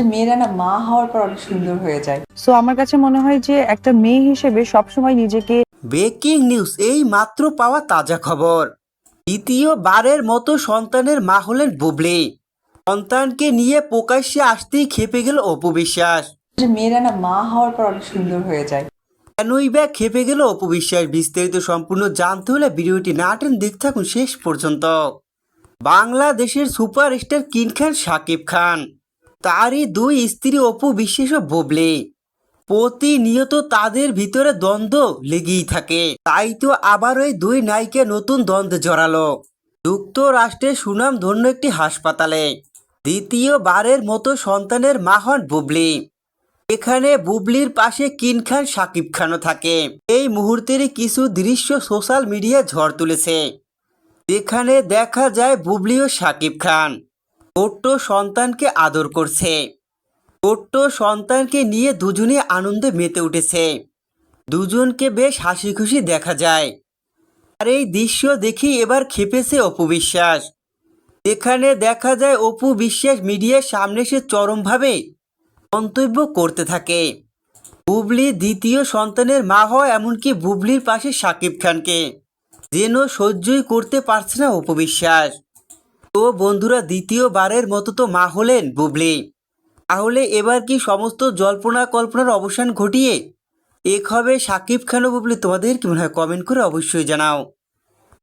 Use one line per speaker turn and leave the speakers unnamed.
যে মেয়েরা না মা হওয়ার পর অনেক সুন্দর হয়ে যায়।
সো আমার কাছে মনে হয় যে একটা মেয়ে হিসেবে সবসময় নিজেকে
ব্রেকিং নিউজ এই মাত্র পাওয়া তাজা খবর। দ্বিতীয়বারের মতো সন্তানের মা হলেন বুবলি। সন্তানকে নিয়ে প্রকাশ্যে আসতেই খেপে গেল অপবিশ্বাস
যে মেয়েরা না মা হওয়ার পর অনেক সুন্দর হয়ে যায়।
কেনই বা খেপে গেল অপু বিশ্বাস? বিস্তারিত সম্পূর্ণ জানতে হলে ভিডিওটি না টেন দেখতে থাকুন শেষ পর্যন্ত। বাংলাদেশের সুপারস্টার কিং খান শাকিব খান। তারই দুই স্ত্রী অপু ও বুবলি। প্রতিনিয়ত তাদের ভিতরে দ্বন্দ্ব লেগেই থাকে। তাই তো আবার ওই দুই নায়িকা নতুন দ্বন্দ্বে জড়ালো। যুক্তরাষ্ট্রের সুনাম ধন্য একটি হাসপাতালে। দ্বিতীয়বারের মতো সন্তানের মা হন বুবলি। এখানে বুবলির পাশে কিন খান, সাকিব খানও থাকে। এই মুহূর্তেরই কিছু দৃশ্য সোশ্যাল মিডিয়ায় ঝড় তুলেছে। যেখানে দেখা যায় বুবলি ও সাকিব খান। ছোট্ট সন্তানকে আদর করছে। ছোট্ট সন্তানকে নিয়ে দুজনে আনন্দে মেতে উঠেছে। দুজনকে বেশ হাসি খুশি দেখা যায়। আর এই দৃশ্য দেখি এবার খেপেছে অপু বিশ্বাস। এখানে দেখা যায় অপু বিশ্বাস মিডিয়ার সামনে সে চরমভাবে মন্তব্য করতে থাকে। বুবলি দ্বিতীয় সন্তানের মা হয় এমনকি বুবলির পাশে সাকিব খানকে। যেন সহ্যই করতে পারছে না অপবিশ্বাস তো বন্ধুরা দ্বিতীয়বারের মতো তো মা হলেন বুবলি। তাহলে এবার কি সমস্ত জল্পনা কল্পনার অবসান ঘটিয়ে এক হবে সাকিব খান বুবলি তোমাদের কি মনে হয়? কমেন্ট করে অবশ্যই জানাও।